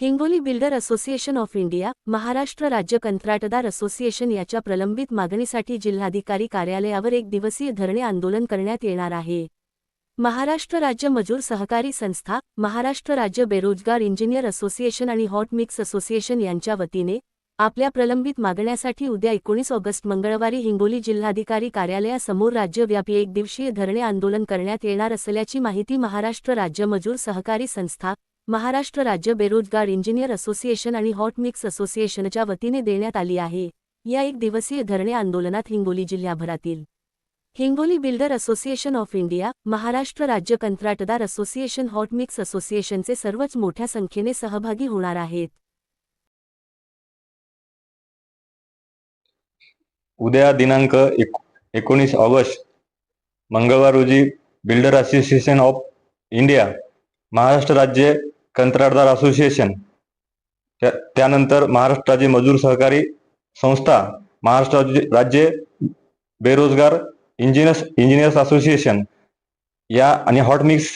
Hingoli builder association of India Maharashtra राज्य कंत्राटदार association याच्या प्रलंबित मागणीसाठी जिल्हाधिकारी कार्यालयावर एक दिवसीय धरणे आंदोलन करण्यात येणार आहे. महाराष्ट्र राज्य मजूर सहकारी संस्था महाराष्ट्र राज्य बेरोजगार इंजिनियर असोसिएशन आणि हॉट मिक्स असोसिएशन यांच्या वतीने आपल्या प्रलंबित मागण्यासाठी उद्या एकोणीस ऑगस्ट मंगळवारी हिंगोली जिल्हाधिकारी कार्यालयासमोर राज्यव्यापी एक दिवसीय धरणे आंदोलन करण्यात येणार असल्याची माहिती महाराष्ट्र राज्य मजूर सहकारी संस्था महाराष्ट्र राज्य बेरोजगार इंजिनियर असोसिएशन आणि हॉट मिक्स असोसिएशनच्या वतीने देण्यात आली आहे. या एक दिवसीय धरणे आंदोलनात Hingoli जिल्ह्याभरातील Hingoli builder association of India Maharashtra राज्य कंत्राटदार असोसिएशन हॉट मिक्स असोसिएशनचे सर्वच मोठ्या संख्येने सहभागी होणार आहेत. उद्या दिनांक एक एकोणीस ऑगस्ट मंगळवार रोजी builder association of India Maharashtra राज्य कंत्राटदार असोसिएशन. त्यानंतर महाराष्ट्र मजूर सहकारी संस्था महाराष्ट्र राज्य- बेरोजगार इंजिनियर्स इंजिनियर्स असोसिएशन या आणि हॉट मिक्स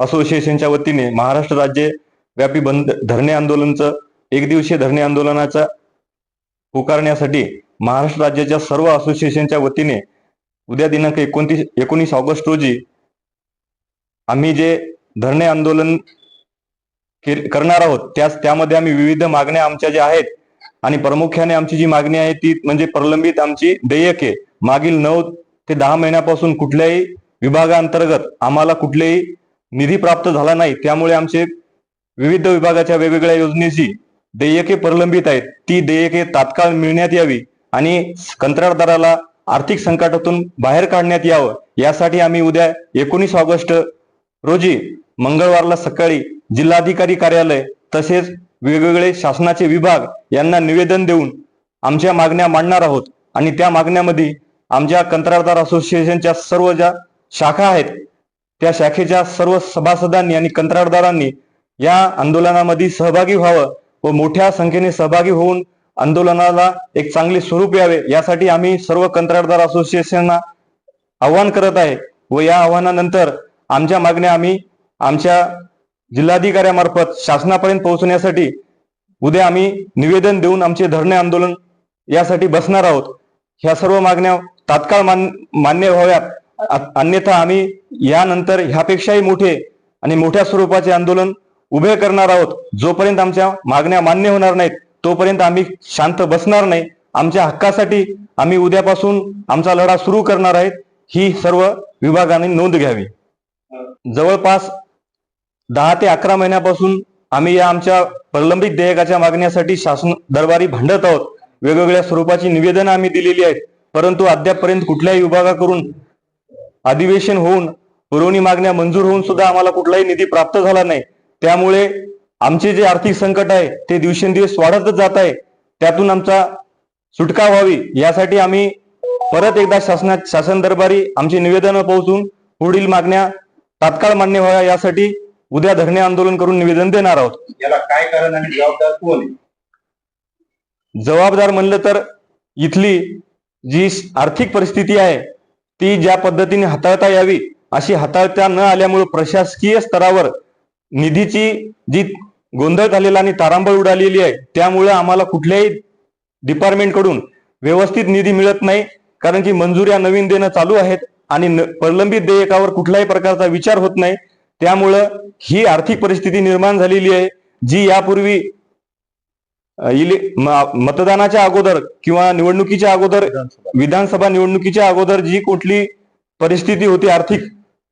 असोसिएशनच्या वतीने महाराष्ट्र राज्य व्यापी बंद धरणे आंदोलनचं एक दिवसीय धरणे आंदोलनाचा पुकारण्यासाठी महाराष्ट्र राज्याच्या सर्व असोसिएशनच्या वतीने उद्या दिनांक एकोणतीस एकोणीस ऑगस्ट रोजी आम्ही जे धरणे आंदोलन करणार आहोत. त्यास त्यामध्ये आम्ही विविध मागण्या आमच्या ज्या आहेत आणि प्रामुख्याने आमची जी मागणी आहे ती म्हणजे प्रलंबित आमची देयके. मागील नऊ ते दहा महिन्यापासून कुठल्याही विभागांतर्गत आम्हाला कुठलेही निधी प्राप्त झाला नाही. त्यामुळे आमचे विविध विभागाच्या वेगवेगळ्या योजनेची देयके प्रलंबित आहेत. ती देयके तात्काळ मिळण्यात यावी आणि कंत्राटदाराला आर्थिक संकटातून बाहेर काढण्यात यावं. यासाठी आम्ही उद्या एकोणीस ऑगस्ट रोजी मंगळवारला सकाळी जिल्हाधिकारी कार्यालय तसेच वेगवेगळे शासनाचे विभाग यांना निवेदन देऊन आमच्या मागण्या मांडणार आहोत. आणि त्या मागण्यामध्ये आमच्या कंत्राटदार असोसिएशनच्या सर्व ज्या शाखा आहेत त्या शाखेच्या सर्व सभासदांनी आणि कंत्राटदारांनी या आंदोलनामध्ये सहभागी व्हावं व मोठ्या संख्येने सहभागी होऊन आंदोलनाला एक चांगले स्वरूप यावे यासाठी आम्ही सर्व कंत्राटदार असोसिएशनना आव्हान करत आहे व या आव्हानानंतर आमच्या मागण्या आम्ही आमच्या जिल्हाधिकाऱ्यामार्फत शासनापर्यंत पोहोचण्यासाठी उद्या आम्ही निवेदन देऊन आमचे धरणे आंदोलन यासाठी बसणार आहोत. ह्या सर्व मागण्या तात्काळ मान मान्य व्हाव्यात. अन्यथा आम्ही यानंतर ह्यापेक्षाही मोठे आणि मोठ्या स्वरूपाचे आंदोलन उभे करणार आहोत. जोपर्यंत आमच्या मागण्या मान्य होणार नाहीत तोपर्यंत आम्ही शांत बसणार नाही. आमच्या हक्कासाठी आम्ही उद्यापासून आमचा लढा सुरू करणार आहेत. ही सर्व विभागाने नोंद घ्यावी. जवळपास दहा ते अकरा महिन्यापासून आम्ही या आमच्या प्रलंबित देयकाच्या मागण्यासाठी शासन दरबारी भांडत आहोत. वेगवेगळ्या स्वरूपाची निवेदनं आम्ही दिलेली आहेत. परंतु अद्यापपर्यंत कुठल्याही विभागाकडून अधिवेशन होऊन पुरवणी मागण्या मंजूर होऊन सुद्धा आम्हाला कुठलाही निधी प्राप्त झाला नाही. त्यामुळे आमचे जे आर्थिक संकट आहे ते दिवसेंदिवस वाढतच जात आहे. त्यातून आमचा सुटका व्हावी यासाठी आम्ही परत एकदा शासनात शासन दरबारी आमची निवेदनं पोहोचून पुढील मागण्या तात्काळ मान्य व्हाव्या यासाठी उद्या धरणे आंदोलन करून निवेदन देणार आहोत याला काय कारण आणि जबाबदार कोण आहे? जबाबदार म्हणलं तर इथली जी आर्थिक परिस्थिती आहे ती ज्या पद्धतीने हाताळता यावी अशी हाताळता न आल्यामुळे प्रशासकीय स्तरावर निधीची जी गोंधळ झालेला आणि तारांबळ उडालेली आहे त्यामुळे आम्हाला कुठल्याही डिपार्टमेंटकडून व्यवस्थित निधी मिळत नाही कारण की मंजुऱ्या नवीन देणं चालू आहेत आणि न- प्रलंबित देयकावर कुठल्याही प्रकारचा विचार होत नाही त्यामुळं ही आर्थिक परिस्थिती निर्माण झालेली आहे जी यापूर्वी इले- मतदानाच्या अगोदर किंवा निवडणुकीच्या अगोदर विधानसभा. निवडणुकीच्या अगोदर जी कुठली परिस्थिती होती आर्थिक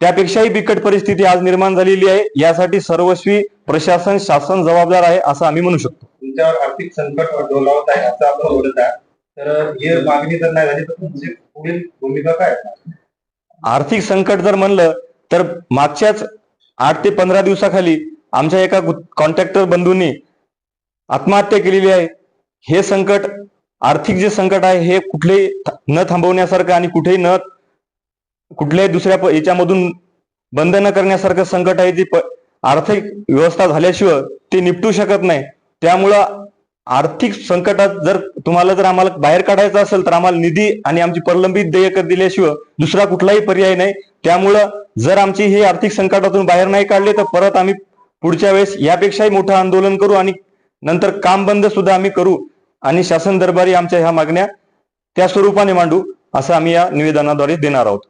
त्यापेक्षाही बिकट परिस्थिती आज निर्माण झालेली आहे. यासाठी सर्वस्वी प्रशासन शासन जबाबदार आहे असं आम्ही म्हणू शकतो. तुमच्यावर आर्थिक संकट डोलावत आहे असं आपण बोलत आहे. तर ही मागणी जर नाही झाली तर तुमची पुढील भूमिका काय? आर्थिक संकट जर म्हणलं तर मागच्याच आठ ते पंधरा दिवसाखाली आमच्या एका कॉन्ट्रॅक्टर बंधूंनी आत्महत्या केलेली आहे. हे संकट आर्थिक जे संकट आहे हे कुठलेही थ- न थांबवण्यासारखं आणि कुठेही न कुठल्याही दुसऱ्या प- याच्यामधून बंद न करण्यासारखं संकट आहे जी प- आर्थिक व्यवस्था झाल्याशिवाय ते निपटू शकत नाही. त्यामुळं आर्थिक संकटात जर तुम्हाला जर आम्हाला बाहेर काढायचं असेल तर आम्हाला निधी आणि आमची प्रलंबित देयक दिल्याशिवाय दुसरा कुठलाही पर्याय नाही. त्यामुळं जर आमची हे आर्थिक संकटातून बाहेर नाही काढले तर परत आम्ही पुढच्या वेळेस यापेक्षाही मोठं आंदोलन करू आणि नंतर काम बंद सुद्धा आम्ही करू आणि शासन दरबारी आमच्या ह्या मागण्या त्या स्वरूपाने मांडू असं आम्ही या निवेदनाद्वारे देणार आहोत.